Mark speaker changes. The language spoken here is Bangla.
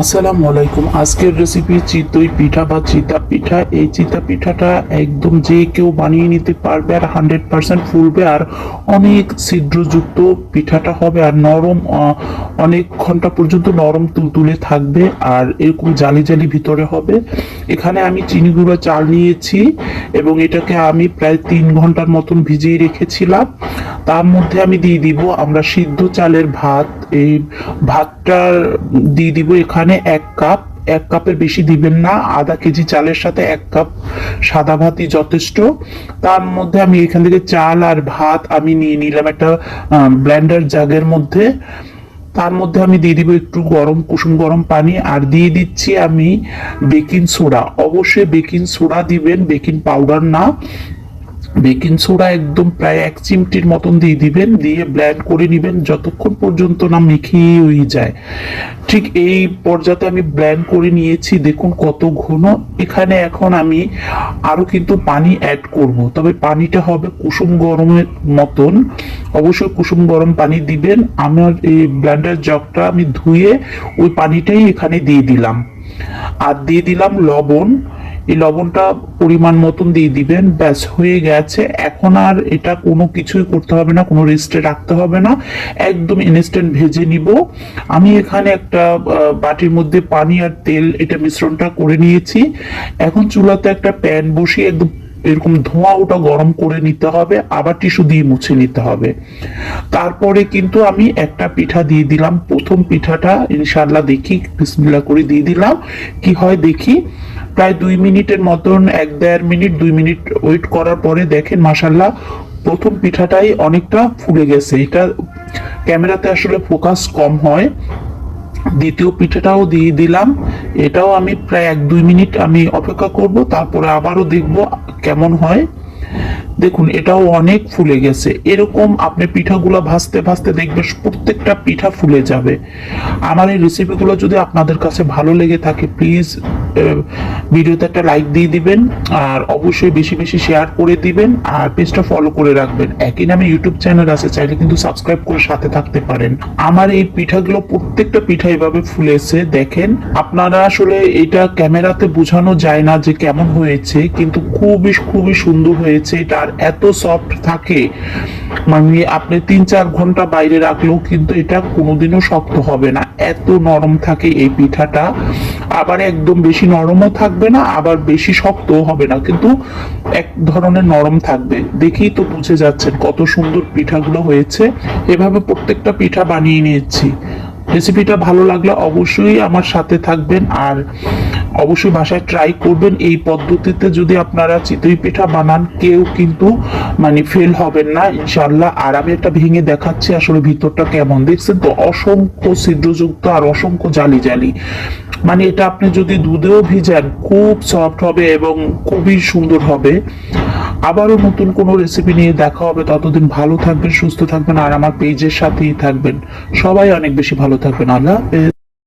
Speaker 1: আসসালামু আলাইকুম। আজকের রেসিপি চিতই পিঠা বা চিতা পিঠা। এই চিতা পিঠাটা একদম যে কেউ বানিয়ে নিতে পারবে আর হান্ড্রেড পার্সেন্ট ফুলবে। আর অনেক ছিদ্রযুক্ত পিঠাটা হবে আর নরম অনেক ঘণ্টা পর্যন্ত নরম তুলতুলে থাকবে আর এরকম জালি জালি ভিতরে হবে। এখানে আমি চিনি গুঁড়ো চাল নিয়েছি এবং এটাকে আমি প্রায় তিন ঘণ্টার মতন ভিজিয়ে রেখেছিলাম। তার মধ্যে আমি দিয়ে দিব আমরা সিদ্ধ চালের ভাত। এই ভাতটা দিয়ে দিব এখানে এক কাপ, এক কাপের বেশি দিবেন না, আধা কেজি চালের সাথে এক কাপ সাদা ভাতই যথেষ্ট। তার মধ্যে আমি এখান থেকে চাল আর ভাত আমি নিয়ে নিলাম একটা ব্লেন্ডার জাগের মধ্যে। তার মধ্যে আমি দিয়ে দিব একটু গরম, কুসুম গরম পানি, আর দিয়ে দিচ্ছি আমি বেকিং সোডা। অবশ্যই বেকিং সোডা দিবেন, বেকিং পাউডার না। বেকিং সোডা একদম প্রায় এক চিমটির মতন দিয়ে দিবেন, দিয়ে ব্ল্যান্ড করে নেবেন যতক্ষণ পর্যন্ত না মিখিয়ে হয়ে যায়। ঠিক এই পর্যায়ে আমি ব্ল্যান্ড করে নিয়েছি, দেখুন কত ঘন। এখানে এখন আমি আরও কিন্তু পানি অ্যাড করব। তবে পানিটা হবে কুসুম গরমের মতন। অবশ্যই কুসুম গরম পানি দিবেন। আমার এই ব্ল্যান্ডার জগটা আমি ধুয়ে ওই পানিটাই এখানে দিয়ে দিলাম। আর দিয়ে দিলাম লবণ। এই লবণটা পরিমাণ মতন দিয়ে দিবেন, ব্যাস হয়ে গেছে। এখন আর এটা কোনো কিছুই করতে হবে না, কোনো রেস্টে রাখতে হবে না। একদম ইনস্ট্যান্ট ভেজে নিব। আমি এখানে একটা বাটির মধ্যে পানি আর তেল এটা মিশ্রণটা করে নিয়েছি। এখন চুলাতে একটা প্যান বসিয়ে একদম এরকম ধোঁয়া ওটা গরম করে নিতে হবে, আবার টিস্যু দিয়ে মুছে নিতে হবে। তারপরে কিন্তু আমি একটা পিঠা দিয়ে দিলাম। প্রথম পিঠাটা ইনশাল্লাহ দেখি, বিসমিল্লাহ করে দিয়ে দিলাম। কি হয় দেখি প্রায় দুই মিনিটের মতন, এক দেড় মিনিট, দুই মিনিট ওয়েট করার পরে দেখেন মাসাল্লাহ প্রথম পিঠাটাই অনেকটা ফুলে গেছে। এটা ক্যামেরাতে আসলে ফোকাস কম হয়। দ্বিতীয় পিঠাটাও দিয়ে দিলাম। এটাও আমি প্রায় এক দুই মিনিট আমি অপেক্ষা করব, তারপরে আবারও দেখব কেমন হয়। দেখুন, এটাও অনেক ফুলে গেছে। এরকম আপনি পিঠাগুলো ভাজতে ভাজতে দেখবেন প্রত্যেকটা পিঠা ফুলে যাবে। আমার এই রেসিপিগুলো যদি আপনাদের কাছে ভালো লেগে থাকে প্লিজ ভিডিওতে একটা লাইক দিয়ে দিবেন, আর অবশ্যই বেশি বেশি শেয়ার করে দিবেন, আর পেজটা ফলো করে রাখবেন। একই নামে ইউটিউব চ্যানেল আছে, চাইলে কিন্তু সাবস্ক্রাইব করে সাথে থাকতে পারেন। আমার এই পিঠাগুলো প্রত্যেকটা পিঠা এভাবে ফুলেছে, দেখেন। আপনারা আসলে এটা ক্যামেরাতে বোঝানো যায় না যে কেমন হয়েছে, কিন্তু খুবই খুবই সুন্দর হয়েছে। এটা আর এত সফট থাকে মানে আপনি তিন চার ঘণ্টা বাইরে রাখলেও কিন্তু এটা কোনোদিনও শক্ত হবে না। এত নরম থাকে এই পিঠাটা। আবার একদম বেশি নরমও থাকবে না, আবার বেশি শক্তও হবে না, কিন্তু এক ধরনের নরম থাকবে। দেখেই তো বুঝে যাচ্ছেন কত সুন্দর পিঠাগুলো হয়েছে। এভাবে প্রত্যেকটা পিঠা বানিয়ে নিয়েছি। রেসিপিটা ভালো লাগলে অবশ্যই আমার সাথে থাকবেন, আর অবশ্যই বাসায় ট্রাই করবেন। এই পদ্ধতিতে যদি আপনারা চিতই পিঠা বানান, কেউ কিন্তু মানে ফেল হবেন না ইনশাল্লাহ আর আমি একটা ভেঙে দেখাচ্ছি আসলে ভিতরটা কেমন। দেখছেন তো, অসংখ্য ছিদ্রযুক্ত আর অসংখ্য জালি জালি। মানে এটা আপনি যদি দুধেও ভিজান, খুব সফট হবে এবং খুবই সুন্দর হবে। আবারও নতুন কোনো রেসিপি নিয়ে দেখা হবে। ততদিন ভালো থাকবেন, সুস্থ থাকবেন, আর আমার পেজের সাথেই থাকবেন। সবাই অনেক বেশি ভালো থাকবেন। আল্লাহ